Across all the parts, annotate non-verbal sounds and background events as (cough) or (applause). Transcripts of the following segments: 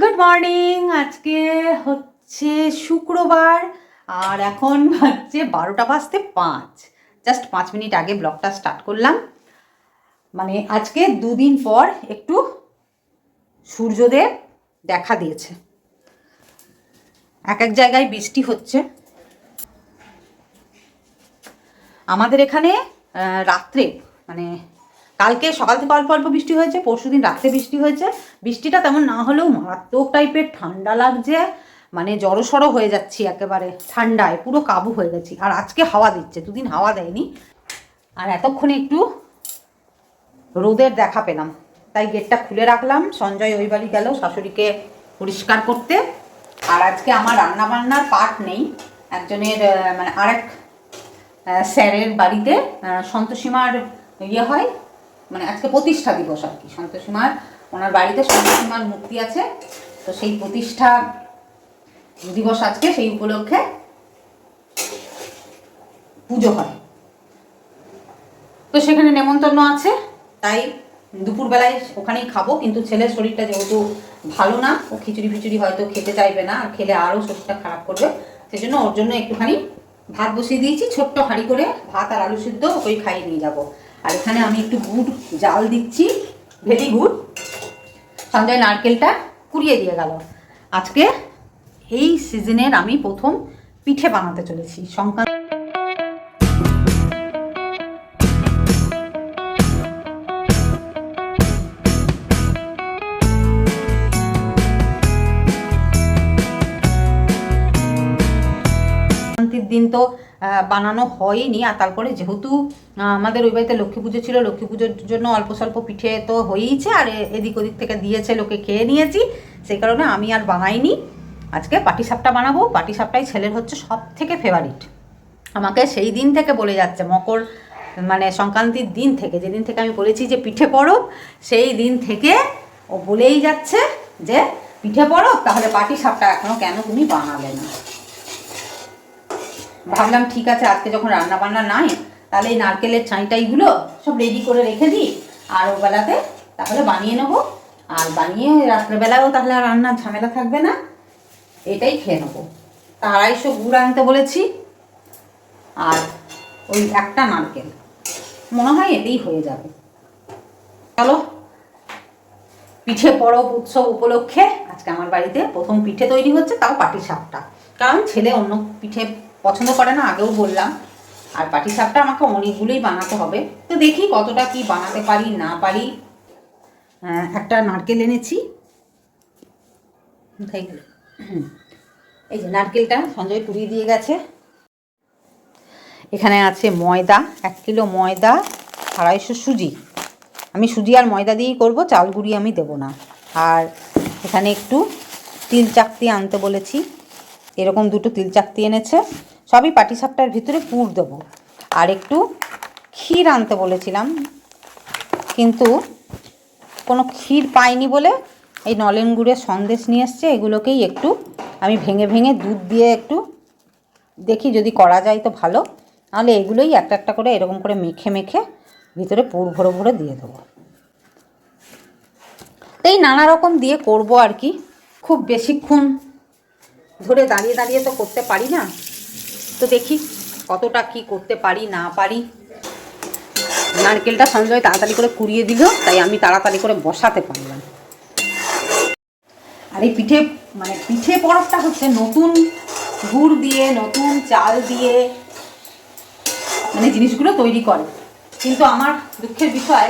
Good morning আজকে হচ্ছে শুক্রবার, আর এখন হচ্ছে বারোটা বাজতে পাঁচ। জাস্ট পাঁচ মিনিট আগে ব্লগটা স্টার্ট করলাম। মানে আজকে দুদিন পর একটু সূর্যদেব দেখা দিয়েছে। এক এক জায়গায় বৃষ্টি হচ্ছে। আমাদের এখানে রাত্রে মানে কালকে সকাল থেকে অল্প অল্প বৃষ্টি হয়েছে, পরশু দিন রাত্রে বৃষ্টি হয়েছে। বৃষ্টিটা তেমন না হলেও মারাত্মক টাইপের ঠান্ডা লাগছে। মানে জড়সড় হয়ে যাচ্ছি একেবারে, ঠান্ডায়, পুরো কাবু হয়ে গেছি। আর আজকে হাওয়া দিচ্ছে, দুদিন হাওয়া দেয়নি। আর এতক্ষণে একটু রোদের দেখা পেলাম। তাই গেটটা খুলে রাখলাম, সঞ্জয় ওই বাড়ি গেল শাশুড়িকে পরিষ্কার করতে। আর আজকে আমার রান্না বান্নার পার্ট নেই। একজনের মানে আরেক স্যারের বাড়িতে সন্তোষীমার ইয়ে হয়। মানে আজকে প্রতিষ্ঠা দিবস আর কি। সন্তোষীমার ওনার বাড়িতে সন্তোষীমার মূর্তি আছে। তো সেই প্রতিষ্ঠা দিবস আজকে, সেই উপলক্ষে পুজো হয়। তো সেখানে নেমন্তন্ন আছে। তাই দুপুরবেলায় ওখানেই খাব, কিন্তু ছেলের শরীরটা যেহেতু ভালো না, ও খিচুড়ি ফিচুড়ি হয়তো খেতে চাইবে না, আর খেলে আরও শরীরটা খারাপ করবে। সেজন্য ওর জন্য একটুখানি ভাত বসিয়ে দিয়েছি, ছোট্ট হাঁড়ি করে ভাত আর আলু সিদ্ধ ওই খাইয়ে নিয়ে যাব। আর এখানে আমি একটু গুড়, জাল দিচ্ছি, ভেরি গুড়। সঞ্জয় নারকেলটা কুড়িয়ে দিয়ে গেল। আজকে এই সিজনের আমি প্রথম পিঠে বানাতে চলেছি, সংক্রান্ত দিন তো বানানো হয়নি। আর তারপরে যেহেতু আমাদের ওই বাড়িতে লক্ষ্মী পুজো ছিল, লক্ষ্মী পুজোর জন্য অল্প স্বল্প পিঠে তো হয়েইছে, আর এদিক ওদিক থেকে দিয়েছে, লোকে খেয়ে নিয়েছি। সেই কারণে আমি আর বানাইনি। আজকে পাটিসাপটা বানাবো। পাটিসাপটাই ছেলের হচ্ছে সব থেকে ফেভারিট আমাকে সেই দিন থেকে বলে যাচ্ছে, মকর মানে সংক্রান্তির দিন থেকে, যেদিন থেকে আমি বলেছি যে পিঠে পড়ো সেই দিন থেকে ও বলেই যাচ্ছে যে পিঠে পড়ো তাহলে পাটি সাপটা এখনও কেন তুমি বানালে না। ভাবলাম ঠিক আছে, আজকে যখন রান্না বান্না নাই, তাহলে এই নারকেলের ছাইটাইগুলো সব রেডি করে রেখে দিই। আর ও বেলাতে তাহলে বানিয়ে নেব। আর বানিয়ে রাত্রেবেলাও তাহলে আর রান্নার ঝামেলা থাকবে না। এটাই খেয়ে নেব। তা আড়াইশো গুড় আনতে বলেছি। আর ওই একটা নারকেল। মনে হয় এতেই হয়ে যাবে। চলো, পিঠে পরব উৎসব উপলক্ষে আজকে আমার বাড়িতে প্রথম পিঠে তৈরি হচ্ছে, তাও পাটি সাপটা কারণ ছেলে অন্য পিঠে পছন্দ করে না আগেও বললাম। আর পাটির সাপটা আমাকে অনেকগুলোই বানাতে হবে। তো দেখি কতটা কি বানাতে পারি না পারি। আহ, একটা নারকেল এনেছি। এই যে নারকেলটা সঞ্জয় কুড়িয়ে দিয়ে গেছে। এখানে আছে ময়দা এক কিলো ময়দা আড়াইশো সুজি। আমি সুজি আর ময়দা দিয়েই করব চাল গুঁড়ি আমি দেবো না। আর এখানে একটু তিল চাকতি আনতে বলেছি। এরকম দুটো তিল চাকতি এনেছে। সবই পাটিসাপটার ভিতরে পুর দেবো। আর একটু ক্ষীর আনতে বলেছিলাম, কিন্তু কোনো ক্ষীর পাইনি বলে এই নলেন গুড়ের সন্দেশ নিয়ে এসছে, এগুলোকেই একটু আমি ভেঙে ভেঙে দুধ দিয়ে একটু দেখি যদি করা যায় তো ভালো। নাহলে এগুলোই একটা একটা করে এরকম করে মেখে মেখে ভিতরে পুর ভরে ভরে দিয়ে দেবো। এই নানা রকম দিয়ে করব আর কি। খুব বেশিক্ষণ ধরে দাঁড়িয়ে দাঁড়িয়ে তো করতে পারি না। তো দেখি কতটা কি করতে পারি, না পারি। নারকেলটা সঞ্জয় তাড়াতাড়ি করে কুড়িয়ে দিল, তাই আমি তাড়াতাড়ি করে বসাতে পারলাম। আর এই পিঠে মানে পিঠে পরবটা হচ্ছে নতুন গুড় দিয়ে, নতুন চাল দিয়ে মানে জিনিসগুলো তৈরি করে। কিন্তু আমার দুঃখের বিষয়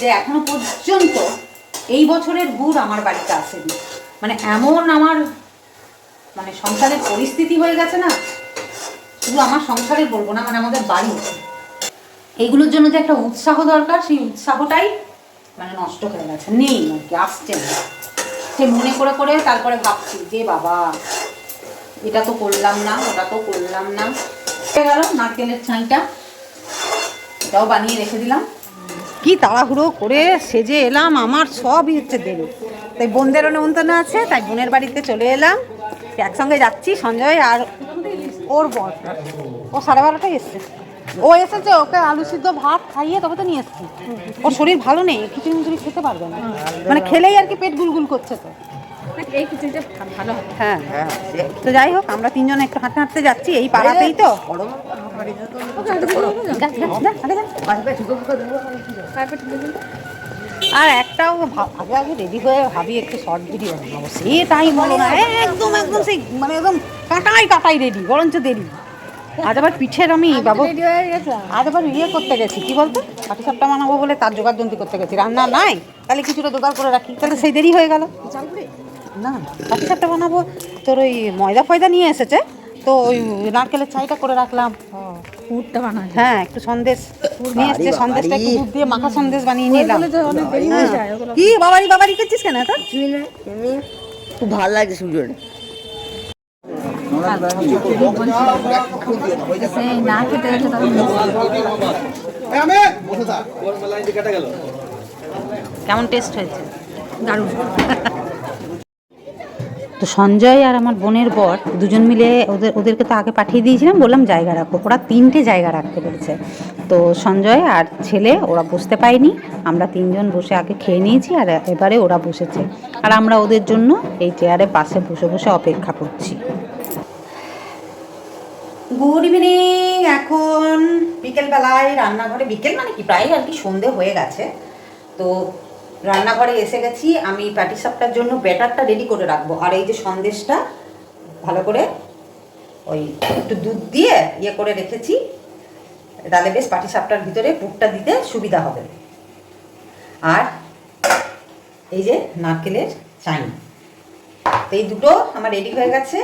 যে এখনও পর্যন্ত এই বছরের গুড় আমার বাড়িতে আসেনি। মানে এমন আমার মানে সংসারের পরিস্থিতি হয়ে গেছে না শুধু আমার সংসারে বলব না মানে আমাদের বাড়ি এইগুলোর জন্য যে একটা উৎসাহ দরকার, সেই উৎসাহটাই মানে নষ্ট হয়ে গেছে। নেই আর কি, আসছে না। সে মনে করে করে তারপরে ভাবছি, যে বাবা, এটা তো করলাম না, ওটা তো করলাম না। হয়ে গেল, নারকেলের ছাইটা, এটাও বানিয়ে রেখে দিলাম। কি তাড়াহুড়ো করে সেজে এলাম, আমার সবই হচ্ছে দেরি তাই বোনদেরও নেমন্তন্ন আছে, তাই বোনের বাড়িতে চলে এলাম। একসঙ্গে যাচ্ছি, সঞ্জয় আর ওর বর। ও সাড়ে বারোটায় এসছে। ও এসেছে ওকে আলু সিদ্ধ ভাত খাইয়ে তবে তো নিয়ে এসছি। ওর শরীর ভালো নেই খিচুড়ি মিচুড়ি খেতে পারবে না। মানে খেলেই আর কি পেট গুলগুল করছে তো। এই খিচুড়িটা ভালো হবে। হ্যাঁ। হ্যাঁ তো যাই হোক আমরা তিনজন একটু হাঁটতে হাঁটতে যাচ্ছি এই পাড়াতেই তো। আর একটাও আগে আগে রেডি হয়ে ভাবি একটু শর্ট ভিডিও বানাবো। সে টাইম হলো না একদম একদম সেই মানে একদম কাটাই কাটাই রেডি বরঞ্চ দেরি। আজ আবার পিঠের আমি বাবু আজ আবার ইয়ে করতে গেছি কি বলতো? পাটি সাপটা বানাবো বলে তার জোগাড় যন্ত্রী করতে গেছি। রান্না নাই তাহলে কিছুটা জোগাড় করে রাখি। তাহলে সেই দেরি হয়ে গেল। না পাটি সাপটা বানাবো তোর ওই ময়দা ফয়দা নিয়ে এসেছে তো ওই নারকেলের চাইটা করে রাখলাম। পুরটা বানায় হ্যাঁ একটু সন্দেশ নিয়ে এসছে সন্দেশটা একটু দুধ দিয়ে মাখা সন্দেশ বানিয়ে নিলাম কি বাবারি বাবারি করছিস কেন তো খুব ভালো লাগছে সেই না খেতে গেছে কেমন টেস্ট হয়েছে? দারুণ। তো সঞ্জয় আর আমার বোনের বর দুজন মিলে ওদের ওদেরকে তো আগে পাঠিয়ে দিয়েছিলাম বললাম জায়গা রাখো ওরা তিনটে জায়গা রাখতে পেরেছে। তো সঞ্জয় আর ছেলে ওরা বসতে পায়নি। আমরা তিনজন বসে আগে খেয়ে নিয়েছি আর এবারে ওরা বসেছে। আর আমরা ওদের জন্য এই চেয়ারে পাশে বসে বসে অপেক্ষা করছি। গুড ইভিনিং এখন বিকেলবেলায় রান্নাঘরে, বিকেল মানে কি? প্রায় আর কি সন্ধে হয়ে গেছে। তো রান্নাঘরে এসে গেছি, আমি প্যাটিসাপটার জন্য ব্যাটারটা রেডি করে রাখব। আর এই যে সন্দেশটা, ভালো করে ওই একটু দুধ দিয়ে ইয়ে করে রেখেছি। তাহলে বেশ পাটিসাপটার ভিতরে পুরটা দিতে সুবিধা হবে। আর এই যে নারকেলের চাইনি। তো এই দুটো আমার রেডি হয়ে গেছে।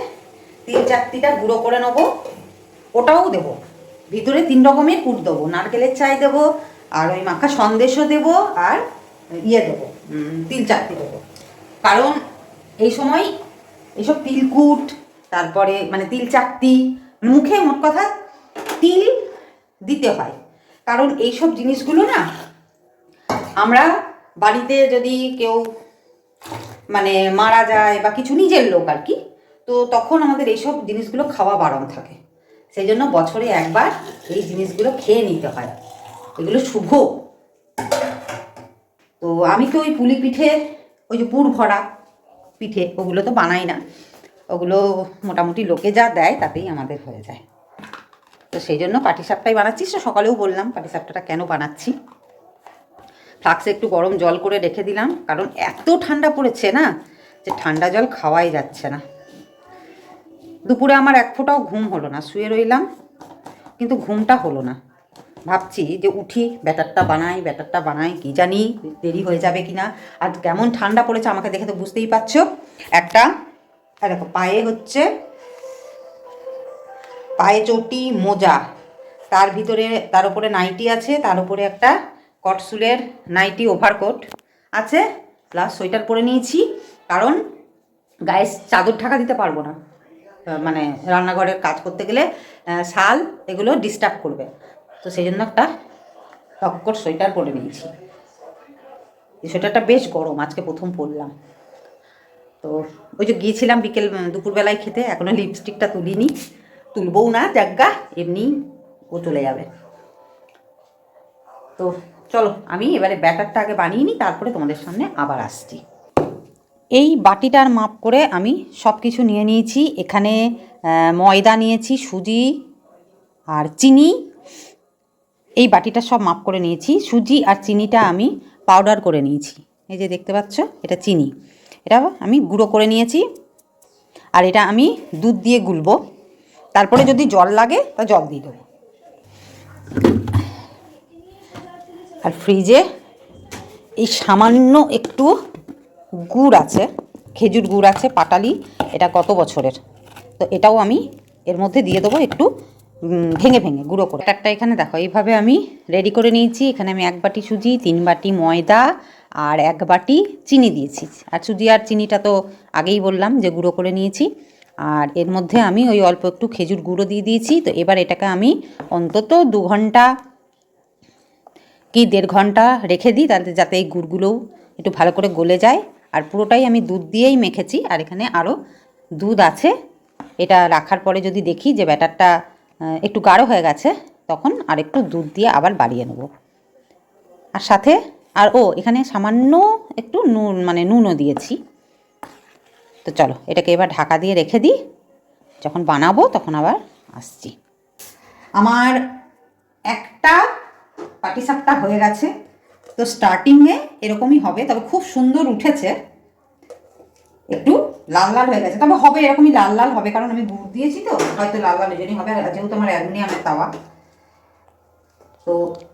তিন চারটিটা গুঁড়ো করে নেব। ওটাও দেবো। ভিতরে তিন রকমের পুর দেবো। নারকেলের চাই দেবো, আর ওই মাখা সন্দেশও দেবো, আর ইয়ে দেবো তিল চারটি দেবো। কারণ এই সময় এইসব তিলকুট তারপরে মানে তিল চাকতি মুখে মোট কথা তিল দিতে হয়। কারণ এইসব জিনিসগুলো না, আমরা বাড়িতে যদি কেউ মানে মারা যায় বা কিছু নিজের লোক আর কি, তো তখন আমাদের এইসব জিনিসগুলো খাওয়া বারণ থাকে। সেই জন্য বছরে একবার এই জিনিসগুলো খেয়ে নিতে হয়। এগুলো শুভ। তো আমি তো ওই পুলি পিঠে, ওই যে পুর ভরা পিঠে, ওগুলো তো বানাই না। ওগুলো মোটামুটি লোকে যা দেয় তাতেই আমাদের হয়ে যায়। তো সেই জন্য পাটিসাপটাই বানাচ্ছি সে সকালেও বললাম পাটিসাপটাটা কেন বানাচ্ছি। ফ্লাক্সে একটু গরম জল করে রেখে দিলাম, কারণ এত ঠান্ডা পড়েছে না, যে ঠান্ডা জল খাওয়াই যাচ্ছে না। দুপুরে আমার এক ফোঁটাও ঘুম হলো না, শুয়ে রইলাম, কিন্তু ঘুমটা হলো না। ভাবছি যে উঠি, ব্যাটারটা বানাই ব্যাটারটা বানাই, কি জানি দেরি হয়ে যাবে কি না আর কেমন ঠান্ডা পড়েছে আমাকে দেখে তো বুঝতেই পারছ। একটা দেখো, পায়ে হচ্ছে পায়ে চটি, মোজা। তার ভিতরে, তার উপরে নাইটি আছে, তার উপরে একটা কটসুলের নাইটি ওভারকোট আছে প্লাস সোয়েটার পরে নিয়েছি। কারণ গায়ে চাদর ঢাকা দিতে পারব না। মানে রান্নাঘরের কাজ করতে গেলে শাল এগুলো ডিস্টার্ব করবে। তো সেই জন্য একটা টক্কর সোয়েটার পরে নিয়েছি। এই সোয়েটারটা বেশ গরম, আজকে প্রথম পরলাম। তো ওই যে গিয়েছিলাম বিকেল দুপুরবেলায় খেতে এখনও লিপস্টিকটা তুলিনি। তুলবও না জাগা এমনি ও চলে যাবে। তো চলো, আমি এবারে ব্যাটারটা আগে বানিয়ে নিই, তারপরে তোমাদের সামনে আবার আসছি। এই বাটিটার মাপ করে আমি সব কিছু নিয়ে নিয়েছি। এখানে ময়দা নিয়েছি, সুজি আর চিনি। এই বাটিটা সব মাপ করে নিয়েছি। সুজি আর চিনিটা আমি পাউডার করে নিয়েছি। এই যে দেখতে পাচ্ছ, এটা চিনি। এটা আমি গুঁড়ো করে নিয়েছি। আর এটা আমি দুধ দিয়ে গুলবো। তারপরে যদি জল লাগে, তা জল দিয়ে দেবো। আর ফ্রিজে এই সামান্য একটু গুড় আছে, খেজুর গুড় আছে, পাটালি, এটা কত বছরের? তো এটাও আমি এর মধ্যে দিয়ে দেবো একটু ভেঙে ভেঙে, গুঁড়ো করে। একটা এখানে দেখো, এইভাবে আমি রেডি করে নিয়েছি। এখানে আমি এক বাটি সুজি, তিন বাটি ময়দা আর এক বাটি চিনি দিয়েছি। আর সুজি আর চিনিটা তো আগেই বললাম যে গুঁড়ো করে নিয়েছি। আর এর মধ্যে আমি ওই অল্প একটু খেজুর গুঁড়ো দিয়ে দিয়েছি। তো এবার এটাকে আমি অন্তত দু ঘণ্টা কি দেড় ঘণ্টা রেখে দিই, তাতে যাতে এই গুড়গুলোও একটু ভালো করে গলে যায়। আর পুরোটাই আমি দুধ দিয়েই মেখেছি। আর এখানে আরও দুধ আছে। এটা রাখার পরে যদি দেখি যে ব্যাটারটা একটু গাঢ় হয়ে গেছে, তখন আর একটু দুধ দিয়ে আবার বাড়িয়ে নেব। আর সাথে, আর ও, এখানে সামান্য একটু নুন মানে নুনও দিয়েছি। তো চলো, এটাকে এবার ঢাকা দিয়ে রেখে দিই। যখন বানাবো তখন আবার আসছি। আমার একটা পাটিসাপটা হয়ে গেছে। তো স্টার্টিংয়ে এরকমই হবে তবে খুব সুন্দর উঠেছে। একটু লাল লাল হয়ে গেছে তবে হবে এরকমই লাল লাল হবে কারণ আমি গুড় দিয়েছি তো হয়তো লাল লাল এজন্যই হবে আর যেহেতু আমার অ্যালুমিনিয়ামের তাওয়া। তো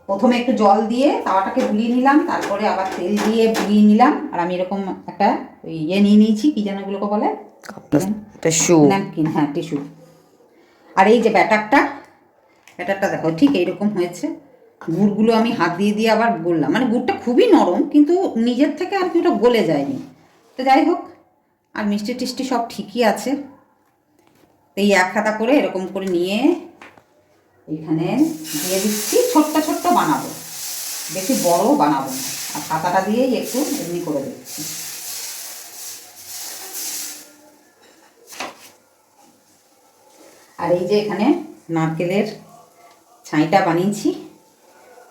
প্রথমে একটু জল দিয়ে তাওয়াটাকে বুলিয়ে নিলাম তারপরে আবার তেল দিয়ে বুলিয়ে নিলাম আর আমি এরকম একটা ওই ইয়ে নিয়ে নিয়েছি কি যেন এগুলোকে বলে? ন্যাপকিন হ্যাঁ টিস্যু আর এই যে ব্যাটারটা ব্যাটারটা দেখো ঠিক এইরকম হয়েছে। গুড়গুলো আমি হাত দিয়ে দিয়ে আবার বললাম। মানে গুড়টা খুবই নরম, কিন্তু নিজের থেকে আর কি ওটা গলে যায়নি। তো যাই হোক, আর মিষ্টি টিষ্টি সব ঠিকই আছে। এই এক হাতা করে এরকম করে নিয়ে এখানে দিয়ে দিচ্ছি। ছোট্ট ছোট্ট বানাবো। বেশি বড় বানাবো না। আর হাতাটা দিয়েই একটু এমনি করে দিচ্ছি। আর এই যে এখানে নারকেলের ছাইটা বানিয়েছি।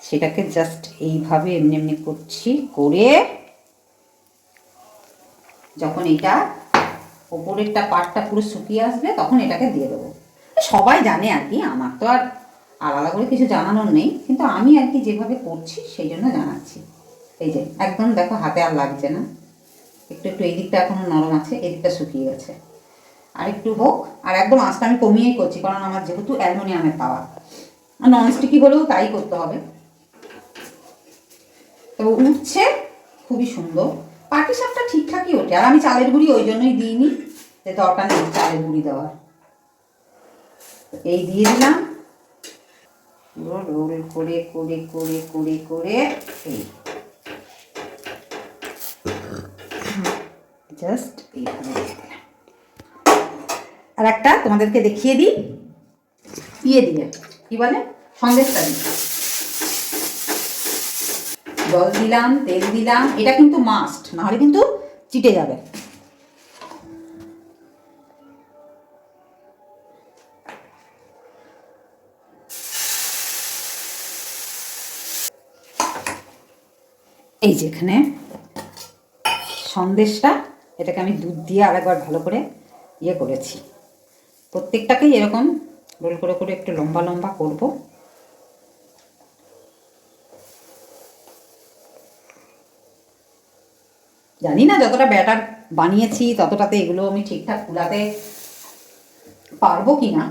সেটাকে জাস্ট এইভাবে এমনি এমনি করছি, করে যখন এটা ওপরেরটা পাটটা পুরো শুকিয়ে আসবে, তখন এটাকে দিয়ে দেবো। সবাই জানে আর কি, আমার তো আর আলাদা করে কিছু জানানোর নেই, কিন্তু আমি আর কি যেভাবে করছি সেই জন্য জানাচ্ছি। এই যে, একদম দেখো হাতে আর লাগছে না। একটু একটু এই দিকটা এখনও নরম আছে এই দিকটা শুকিয়ে গেছে। আর একটু হোক, আর একদম আঁচটা আমি কমিয়েই করছি, কারণ আমার যেহেতু অ্যালুমিনিয়ামের পাওয়া নন স্টিকি হলেও তাই করতে হবে। তবে উঠছে খুবই সুন্দর। পাটি সাপটা ঠিকঠাকই ওঠে, আর আমি চালের গুঁড়ি ওই জন্যই দিইনি, যে দরকার নেই চালের গুঁড়ি দেওয়ার। এই দিয়ে দিলাম। রোল করে করে করে করে করে এই। জাস্ট এইভাবে দিয়ে আর একটা তোমাদেরকে দেখিয়ে দিই। ইয়ে দিয়ে, কি বলে? সন্দেশটা দিই জল দিলাম, তেল দিলাম, এটা কিন্তু মাস্ট নাহলে কিন্তু চিটে যাবে। এই যে এখানে সন্দেশটা, এটাকে আমি দুধ দিয়ে আরেকবার ভালো করে ইয়ে করেছি। প্রত্যেকটাকেই এরকম রোল করে করে একটু লম্বা লম্বা করব। জানি না, যতটা ব্যাটার বানিয়েছি, ততটাতে এগুলো আমি ঠিকঠাক কুলাতে পারব কি না।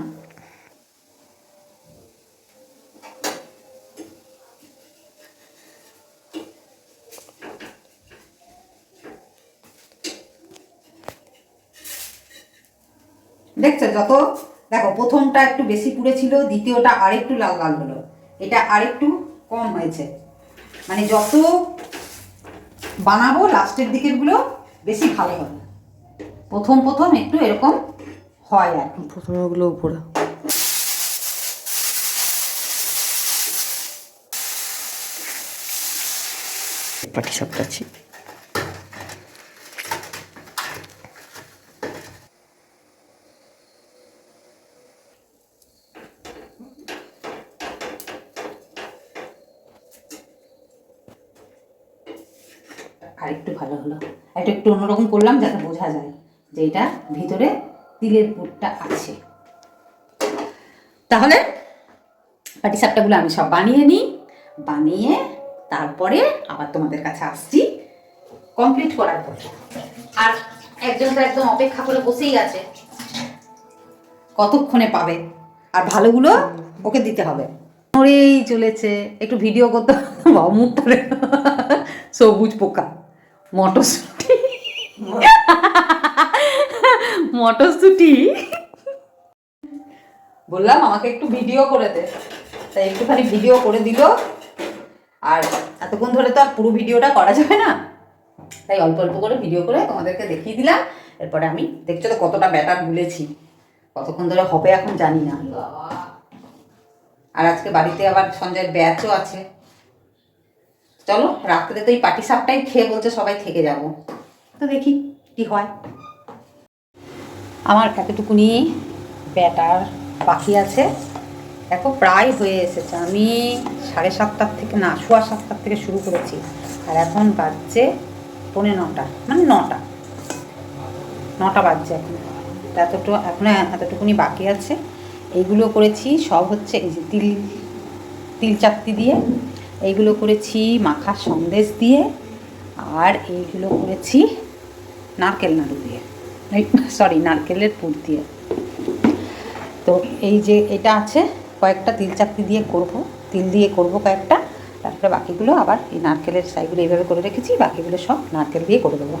দেখছ, যত, দেখো, প্রথমটা একটু বেশি পুড়েছিল দ্বিতীয়টা আরেকটু লাল লাল হলো। এটা আরেকটু কম হয়েছে। মানে যত বানাবো, লাস্টের দিকেরগুলো বেশি ভালো হবে প্রথম প্রথম একটু এরকম হয় আর কি। প্রথমে ওগুলো উপরে। পাটি সাপটাচ্ছি আর একটু ভালো হলো। একটু একটু অন্যরকম করলাম যাতে বোঝা যায় যে এটা ভিতরে তিলের পুরটা আছে। তাহলে পাটিসাপটাগুলো আমি সব বানিয়ে নিই, বানিয়ে তারপরে আবার তোমাদের কাছে আসছি কমপ্লিট করার পর। আর একজন তো একদম অপেক্ষা করে বসেই আছে। কতক্ষণে পাবে? আর ভালোগুলো ওকে দিতে হবে। মরেই চলেছে। একটু ভিডিও করতে মুখটা দেখো। সবুজ পোকা। মটরশুটি। মটরশুটি। বললাম, আমাকে একটু ভিডিও করে দে। তাই একটুখানি ভিডিও করে দিল। আর এতক্ষণ ধরে তো আর পুরো ভিডিওটা করা যাবে না। তাই অল্প অল্প করে ভিডিও করে তোমাদেরকে দেখিয়ে দিলাম। এরপরে আমি, দেখছ তো কতটা ব্যাটার গুলেছি। কতক্ষণ ধরে হবে এখন জানি না। আর আজকে বাড়িতে আবার সঞ্জয়ের ব্যাচও আছে। চলো রাত্রে তো এই পাটি সাপটাই খেয়ে বলছে সবাই থেকে যাব। তো দেখি কি হয়। আমার এতটুকুনি ব্যাটার বাকি আছে। দেখো, প্রায় হয়ে এসেছে। আমি সাড়ে সাতটার থেকে না, সোয়া সাতটার থেকে শুরু করেছি। আর এখন বাজছে পৌনে নটা মানে নটা। নটা বাজছে এখন। তো এতটুকু এখন এতটুকুনি বাকি আছে। এইগুলো করেছি, সব হচ্ছে তিল তিল চাকতি দিয়ে। এইগুলো করেছি মাখা সন্দেশ দিয়ে, আর এইগুলো করেছি নারকেল নাড়ু দিয়ে। সরি নারকেলের পুর দিয়ে। তো এই যে এটা আছে, কয়েকটা তিল চাকতি দিয়ে করব, তিল দিয়ে করব কয়েকটা, তারপরে বাকিগুলো আবার এই নারকেলের সাইগুলো এইভাবে করে রেখেছি, বাকিগুলো সব নারকেল দিয়ে করে দেবো।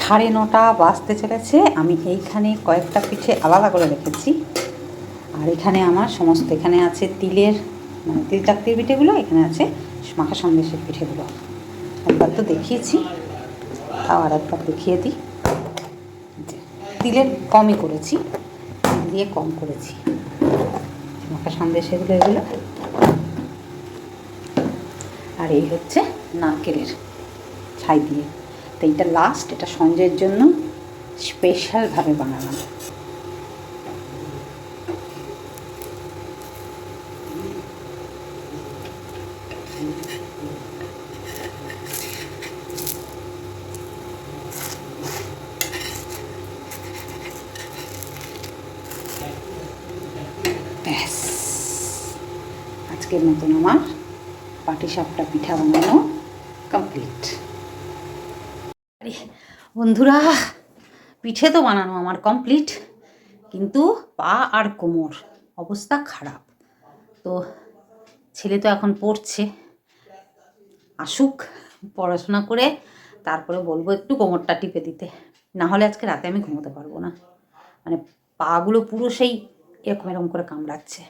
সাড়ে নটা বাজতে চলেছে, আমি এইখানে কয়েকটা পিঠে আলাদা করে রেখেছি। আর এখানে আমার সমস্ত, এখানে আছে তিলের মানে তিল চাকতির পিঠেগুলো, এখানে আছে মাখা সন্দেশের পিঠেগুলো। একবার তো দেখিয়েছি, তাও আর একবার দেখিয়ে দিই। তিলের কমই করেছি, তিল দিয়ে কম করেছি। মাখা সন্দেশ এগুলো। এগুলো আর এই হচ্ছে নারকেলের ছাই দিয়ে। তো এইটা লাস্ট এটা সঞ্জয়ের জন্য স্পেশালভাবে বানালাম। আজকের মতন আমার পাটিসাপটা পিঠা বানানো কমপ্লিট বন্ধুরা, পিঠে তো বানানো আমার কমপ্লিট কিন্তু পা আর কোমর অবস্থা খারাপ। তো ছেলে তো এখন পড়ছে। আসুক, পড়াশোনা করে তারপরে বলব একটু কোমরটা টিপে দিতে। না হলে আজকে রাতে আমি ঘুমোতে পারব না। মানে পাগুলো পুরো সেই এরকম এরকম করে কামড়াচ্ছে।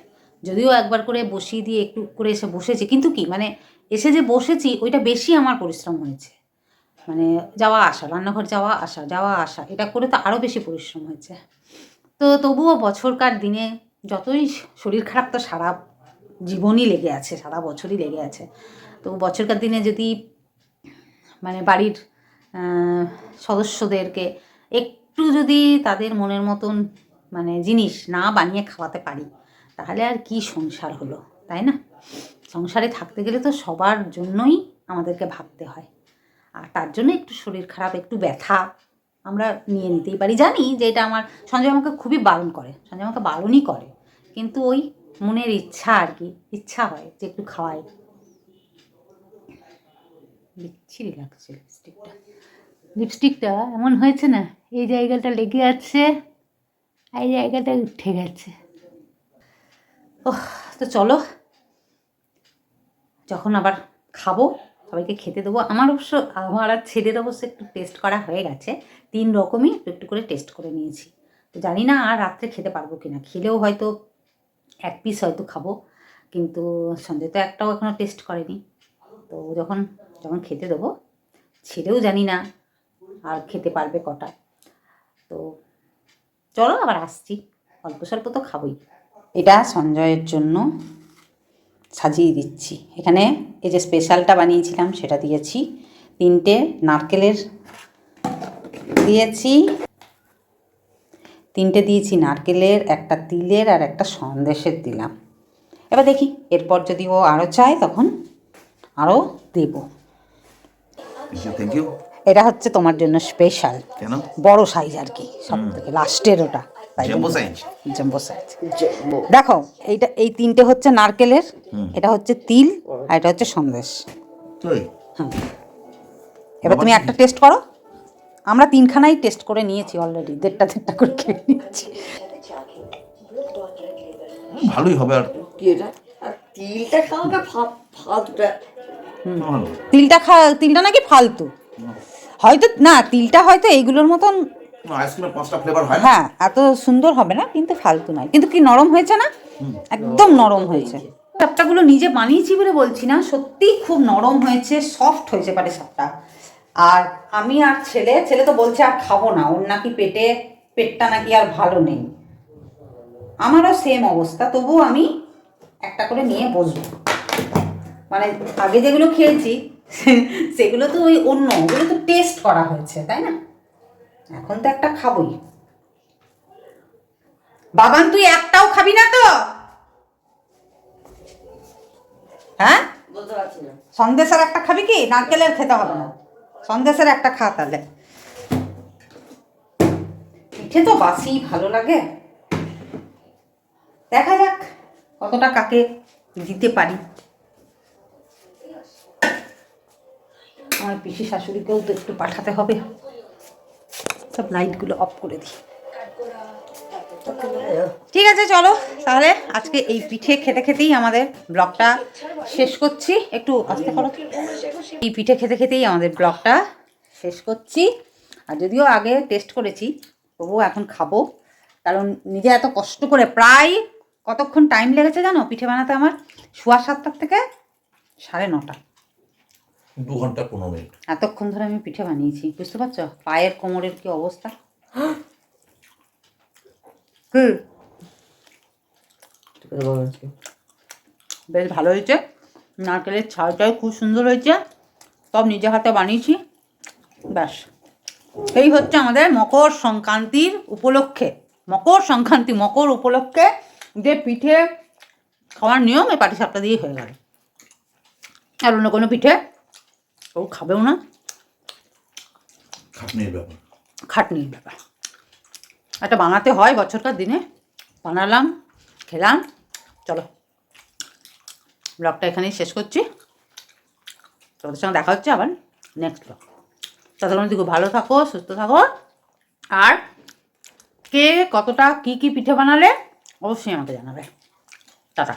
যদিও একবার করে বসিয়ে দিয়ে একটু করে এসে বসেছি, কিন্তু কি মানে এসে যে বসেছি ওইটা বেশি আমার পরিশ্রম হয়েছে। মানে যাওয়া আসা, রান্নাঘর যাওয়া আসা যাওয়া আসা, এটা করে তো আরও বেশি পরিশ্রম হয়েছে। তো তবুও বছরকার দিনে যতই শরীর খারাপ তো সারা জীবনই লেগে আছে, সারা বছরই লেগে আছে। তো বছরকার দিনে যদি মানে বাড়ির সদস্যদেরকে একটু যদি তাদের মনের মতন মানে জিনিস না বানিয়ে খাওয়াতে পারি তাহলে আর কি সংসার হলো, তাই না? সংসারে থাকতে গেলে তো সবার জন্যই আমাদেরকে ভাবতে হয়। আর তার জন্য একটু শরীর খারাপ, একটু ব্যথা আমরা নিয়ে নিতেই পারি। জানি যে এটা আমার, সঞ্জয় আমাকে খুবই বারণ করে, সঞ্জয় আমাকে বারণই করে। কিন্তু ওই মনের ইচ্ছা আর কি, ইচ্ছা হয় যে একটু খাওয়াই। বিচ্ছিরি লাগছে লিপস্টিকটা লিপস্টিকটা এমন হয়েছে না, এই জায়গাটা লেগে আছে, এই জায়গাটা উঠে গেছে। ওহ, তো চলো। যখন আবার খাব, সবাইকে খেতে দেবো। আমার অবশ্য, আমার আর ছেলের অবশ্য একটু টেস্ট করা হয়ে গেছে। তিন রকমই একটু একটু করে টেস্ট করে নিয়েছি। তো জানি না আর রাত্রে খেতে পারব কি না খেলেও হয়তো এক পিস হয়তো খাব। কিন্তু সঞ্জয় তো একটাও এখনও টেস্ট করেনি। তো যখন যখন খেতে দেবো, ছেলেও জানি না আর খেতে পারবে কটা। তো চলো আবার আসছি। অল্প স্বল্প তো খাবোই। এটা সঞ্জয়ের জন্য সাজিয়ে দিচ্ছি। এখানে এই যে স্পেশালটা বানিয়েছিলাম সেটা দিয়েছি। তিনটে নারকেলের দিয়েছি। তিনটে দিয়েছি নারকেলের একটা তিলের আর একটা সন্দেশের দিলাম। এবার দেখি এরপর যদি ও আরও চায় তখন আরও দেব। এটা হচ্ছে তোমার জন্য স্পেশাল বড় সাইজ আর কি সব থেকে লাস্টের ওটা। জাম্বো সাইজ দেখো এইটা এই তিনটে হচ্ছে নারকেলের এটা হচ্ছে তিল আর এটা হচ্ছে সন্দেশ। হ্যাঁ এবার তুমি একটা টেস্ট করো। আমরা তিনখানাই টেস্ট করে নিয়েছি অলরেডি দেড়টা দেড়টা করে খেয়ে নিয়েছি। ভালোই হবে আর কি এটা? তিলটা খাওয়াটা ফালতুটা তিলটা খা তিলটা নাকি ফালতু? হয়তো না তিলটা হয়তো এইগুলোর মতন আইসক্রিমের পাঁচটা ফ্লেভার হয় হ্যাঁ এত সুন্দর হবে না কিন্তু ফালতু নয়। কিন্তু কি নরম হয়েছে না? একদম নরম হয়েছে। সাপটাগুলো নিজে বানিয়েছি বলে বলছি না সত্যি খুব নরম হয়েছে সফট হয়েছে পারে সাপটা আর আমি আর ছেলে ছেলে তো বলছে আর খাব না ওর নাকি পেটে পেটটা নাকি আর ভালো নেই। আমারও সেম অবস্থা তবুও আমি একটা করে নিয়ে বসবো। মানে আগে যেগুলো খেয়েছি (laughs) সেগুলো তো ওই অন্য ওগুলো তো টেস্ট করা হয়েছে তাই না? এখন তো একটা খাবই। বাবান তুই একটাও খাবি না তো? হ্যাঁ? বলতে পারছি না। সন্দেশ আর একটা খাবি কি? নারকেলের খেতে হবে না। সন্দেশের একটা খা তাহলে। পিঠে তো বাসি ভালো লাগে। দেখা যাক কতটা কাকে দিতে পারি। আমার পিসি শাশুড়িকেও তো একটু পাঠাতে হবে। সব লাইটগুলো অফ করে দিই। ঠিক আছে, চলো। তাহলে আজকে এই পিঠে খেতে খেতেই আমাদের ব্লগটা শেষ করছি। একটু আস্তে করো। এই পিঠে খেতে খেতেই আমাদের ব্লগটা শেষ করছি। আর যদিও আগে টেস্ট করেছি, তবুও এখন খাব। কারণ নিজে এত কষ্ট করে প্রায় কতক্ষণ টাইম লেগেছে জানো পিঠে বানাতে আমার? সোয়া সাতটার থেকে সাড়ে নটা। দু ঘণ্টা, পনেরো মিনিট। এতক্ষণ ধরে আমি পিঠে বানিয়েছি, বুঝতে পারছ? পায়ের কোমরের কি অবস্থা? বেশ ভালো হয়েছে। নারকেলের ছালটাও খুব সুন্দর হয়েছে। সব নিজে হাতে বানিয়েছি। ব্যাস। এই হচ্ছে আমাদের মকর সংক্রান্তির উপলক্ষে। মকর সংক্রান্তি, মকর উপলক্ষে যে পিঠে খাওয়ার নিয়ম এই পাটিসাপটা দিয়ে হয়ে গেল। আর অন্য কোনো পিঠে ও খাবেও না। খাটনির ব্যাপার। খাটনির ব্যাপার। একটা বানাতে হয় বছরকার দিনে। বানালাম খেলাম চলো। ব্লগটা এখানেই শেষ করছি। তোমাদের সঙ্গে দেখা হচ্ছে আবার নেক্সট ব্লগ ততক্ষণ দিকে ভালো থাকো সুস্থ থাকো। আর কে কতটা কি কি পিঠে বানালে অবশ্যই আমাকে জানাবে। টাটা।